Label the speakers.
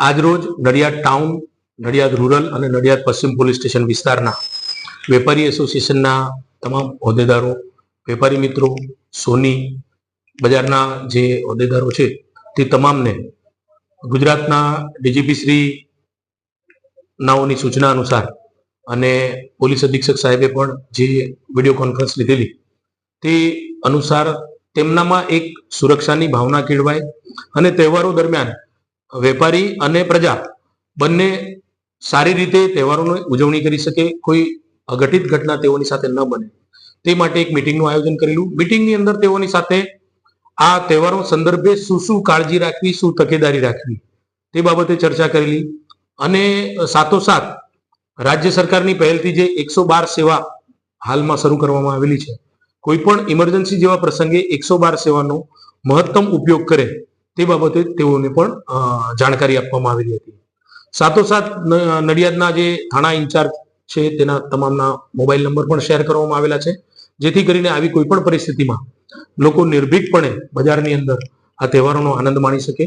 Speaker 1: આજરોજ Nadiad town Nadiad rural અને નડિયાદ પશ્ચિમ પોલીસ સ્ટેશન વિસ્તારના વેપારી એસોસિએશનના તમામ હોદ્દેદારો, વેપારી મિત્રો, સોની બજારના જે હોદ્દેદારો છે, તે તમામને ગુજરાતના ડીજીપી શ્રી નાઓની સૂચના અનુસાર અને પોલીસ અધિક્ષક સાહેબે પણ જે વીડિયો કોન્ફરન્સ લીધેલી, તે અનુસાર તેમનામાં એક સુરક્ષાની ભાવના કેળવાય અને તહેવારો દરમિયાન વેપારી અને પ્રજા બંને સારી રીતે તહેવારોની ઉજવણી કરી શકે, કોઈ અઘટિત ઘટના તેઓની સાથે ન બને. તે માટે એક મિટિંગનું આયોજન કરેલું. મિટિંગની અંદર તેઓની સાથે આ તહેવારો સંદર્ભે શું શું કાળજી રાખવી, શું તકેદારી રાખવી, તે બાબતે ચર્ચા કરેલી. અને સાથોસાથ રાજ્ય સરકારની પહેલથી જે એકસો બાર સેવા હાલમાં શરૂ કરવામાં આવેલી છે, કોઈ પણ ઇમરજન્સી જેવા પ્રસંગે એકસો બાર સેવાનો મહત્તમ ઉપયોગ કરે તે બાબતે તેઓને પણ જાણકારી આપવામાં આવેલી હતી. સાથોસાથ નડિયાદના જે થાણા ઇન્ચાર્જ છે, તેના તમામના મોબાઈલ નંબર પણ શેર કરવામાં આવેલા છે. જેથી કરીને આવી કોઈ પણ પરિસ્થિતિમાં લોકો નિર્ભીકપણે બજારની અંદર આ તહેવારોનો આનંદ માણી શકે.